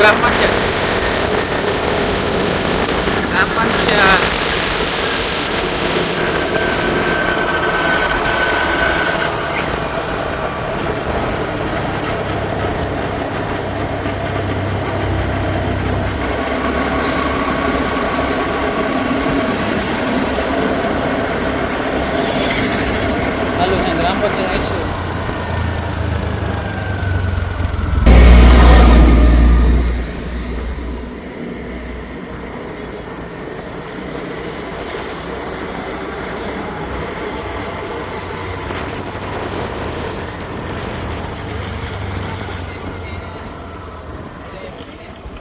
mezclar magia.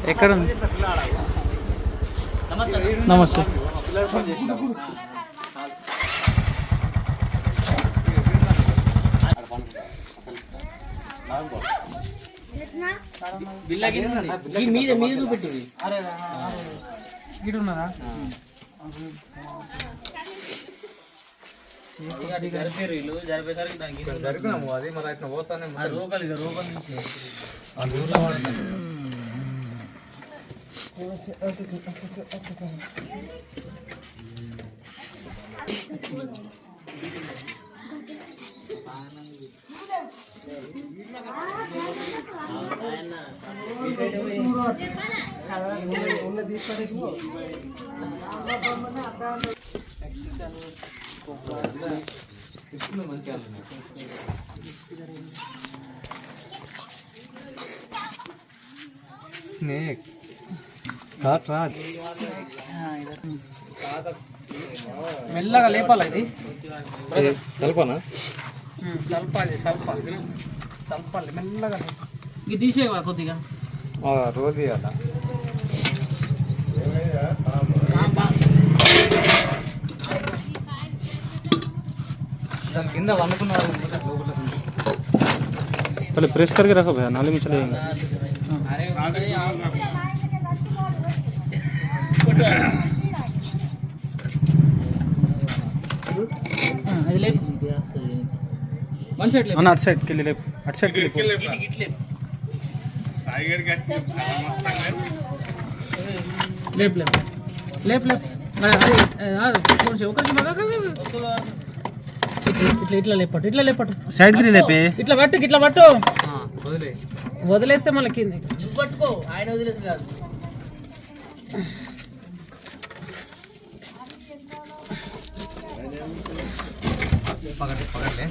ఎక్కడ ఉంది? నమస్తే. మీద మీద చూపెట్టు గిడు ఉన్నారా జరిపారు వీళ్ళు జరిపేసరికి దానికి జరిపినాము అది మరి అట్లా పోతానే ఆ రోగాలు ఇక రోగాలు తీసేయాలి. స్నేక్ కాట్ రాజ్ మెల్లగా లేపాలి ఇది సల్పనా సల్పాలి సల్పాలి సల్పాలి మెల్లగా లేపాలి. ఇది తీసేయవా కొద్దిగా రోజు అలా దాని కింద వండుకున్నారు पहले प्रेस करके रखो भैया नाली में चले जाएंगे అన్న అటు సైడ్కి వెళ్ళి లేపు. అటు సైడ్కి ఇటు లేపు. లేపు లేపు. లేపు. ఇట్లా ఇట్లా ఇట్లా లేపట్టు ఇట్లా లేపట్టు. సైడ్కి లేపే. ఇట్లా పట్టు ఇట్లా పట్టు. వదిలే. వదిలేస్తే మళ్ళీ కింద. పట్టుకో. ఆయన వదిలేసి కాదు. పగటి పగలే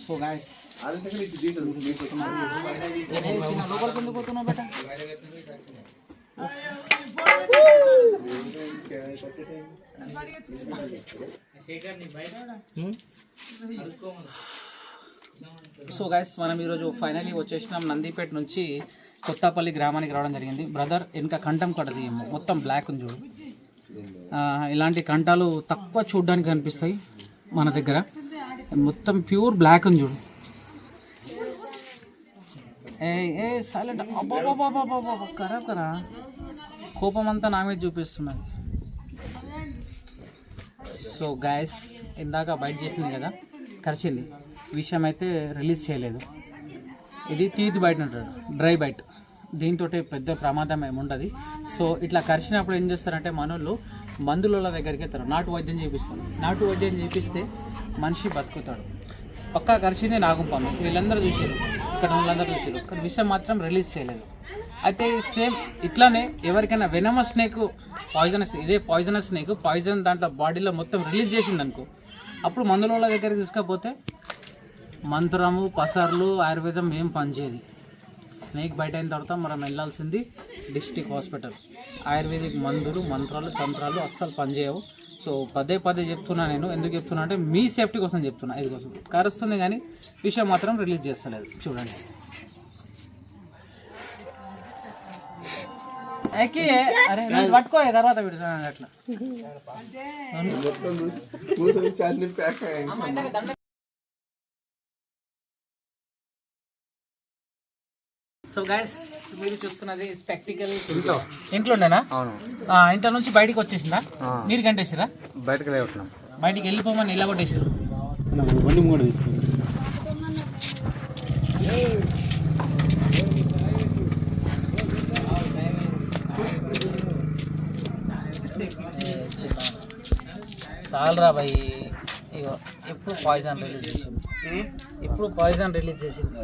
సో గాయస్ లోపలికి ఎందుకు పోతున్నావు బేట సో గైస్ మనం ఈరోజు ఫైనలీ వచ్చేసినాం నందిపేట నుంచి కొత్తపల్లి గ్రామానికి రావడం జరిగింది. బ్రదర్ వెనక కంఠం కడది మొత్తం బ్లాక్ ఉంది చూడు. ఆ, ఇలాంటి కంఠాలు తక్కువ చూడడానికి కనిపిస్తాయి మన దగ్గర. మొత్తం ప్యూర్ బ్లాక్ ఉంది చూడు. ఏ ఏ సైలెంట్ అబ్బాబాబాబాబా కరా కరా కోపం అంతా నా మీద చూపిస్తున్నది. సో గాయస్ ఇందాక బయట చేసింది కదా కరిచింది. విషయం అయితే రిలీజ్ చేయలేదు. ఇది తీతి బయట ఉంటాడు డ్రై బైట్ దీంతో పెద్ద ప్రమాదం ఏముండదు సో ఇట్లా కరిచినప్పుడు ఏం చేస్తారంటే మనోళ్ళు మందుల దగ్గరికి వెళ్తారు. నాటు వైద్యం చేపిస్తారు. నాటు వైద్యం చేపిస్తే మనిషి బతుకుతాడు. పక్కా కరిచింది నాగుపాము వీళ్ళందరూ చూసారు ఇక్కడ వాళ్ళందరూ చూసారు కానీ విషయం మాత్రం రిలీజ్ చేయలేదు. అయితే సేమ్ ఇట్లానే ఎవరికైనా వెనమస్ స్నేక్ పాయిజనస్ ఇదే పాయిజనస్ స్నేక్ పాయిజన్ దాంట్లో బాడీలో మొత్తం రిలీజ్ చేసింది అనుకో అప్పుడు మందుల దగ్గరికి తీసుకపోతే మంత్రము పసర్లు ఆయుర్వేదం ఏం పనిచేయదు. స్నేక్ బయట అయిన తర్వాత మనం వెళ్ళాల్సింది డిస్టిక్ హాస్పిటల్ ఆయుర్వేదిక్ మందులు మంత్రాలు తంత్రాలు అస్సలు పనిచేయవు. సో పదే పదే చెప్తున్నా నేను. ఎందుకు చెప్తున్నా అంటే మీ సేఫ్టీ కోసం చెప్తున్నా. ఇది కోసం కరుస్తుంది కానీ విషయం మాత్రం రిలీజ్ చేస్తలేదు. చూడండి. ఎక్కి అరే నువ్వు పట్టుకో తర్వాత అట్లా. సో గైస్ మీరు చూస్తున్నది స్పెక్టికల్ ఇంట్లో. ఇంట్లోనేనా అవును. ఆ, ఇంట్లో నుంచి బయటికి వచ్చేసిందా? మీరు గంటేసిరా? బయటకు లేవుతున్నాం బయటికి వెళ్ళిపోమని ఇలా కొట్టేసారు బండి చాలరా భయ్ ఇగో ఎప్పుడు పాయిజన్ రిలీజ్ చేసింది? ఇప్పుడు పాయిజన్ రిలీజ్ చేసింది?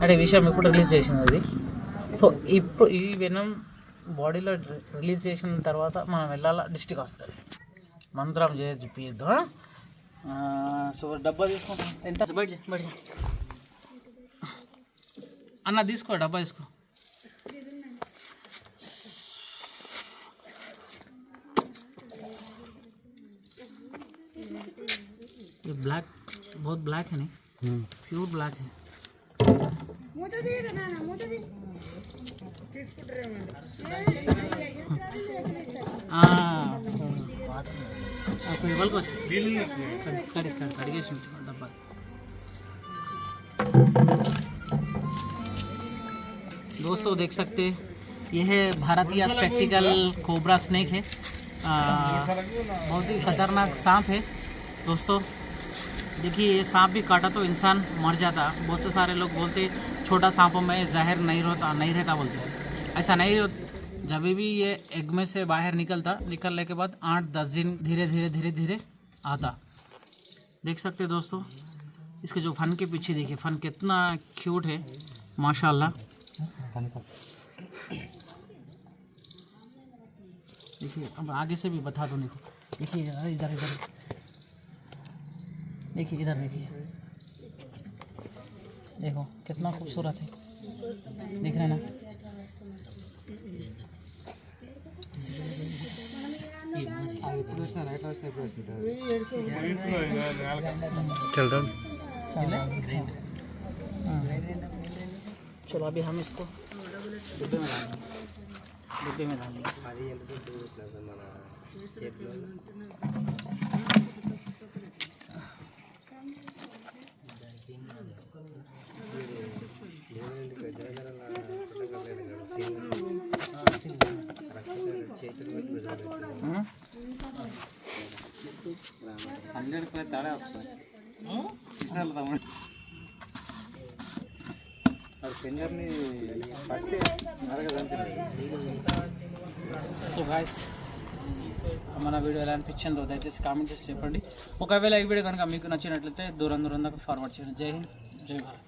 అంటే విషయం ఇప్పుడు రిలీజ్ చేసింది అది? సో ఇప్పుడు ఈ వెనం బాడీలో రిలీజ్ చేసిన తర్వాత మనం వెళ్ళాలా? డిస్టిక్ హాస్పిటల్ మంత్రం చేసి చూపిద్దాం సో డబ్బా తీసుకుంటాం ఎంత? బయట బయట. అన్న తీసుకో డబ్బా తీసుకో. ब्लैक है नहीं? प्योर ब्लैक है। हाँ, दोस्तों देख सकते हैं ये है भारतीय स्पेक्टिकल कोबरा स्नेक है। आ, बहुत ही खतरनाक सांप है। दोस्तों देखिए, ये सांप भी काटा तो इंसान मर जाता। बहुत से सारे लोग बोलते, छोटा सांपों में जहर नहीं रहता नहीं रहता बोलते ऐसा नहीं जब भी ये एग में से बाहर निकलता, निकलने के बाद आठ दस दिन धीरे धीरे धीरे धीरे आता। देख सकते दोस्तों, इसके जो फन के पीछे देखिए, फन कितना क्यूट है, माशाल्लाह। देखिए, अब आगे से भी बता दो, देखो। देखिए, इधर इधर। देखिए इधर देखिए। देखो कितना खूबसूरत है। देख रहे हैं ना? चल चलो अभी हम इसको डिब्बे में डालेंगे। डिब्बे में डालेंगे। ఫింగర్ని పట్టి సో గాయస్ మన వీడియో ఎలా అనిపించిందో దయచేసి కామెంట్ చేసి చెప్పండి. ఒకవేళ ఈ వీడియో కనుక మీకు నచ్చినట్లయితే దూరం దూరం దాకా ఫార్వర్డ్ చేయండి. జై హింద్ జై భారత్.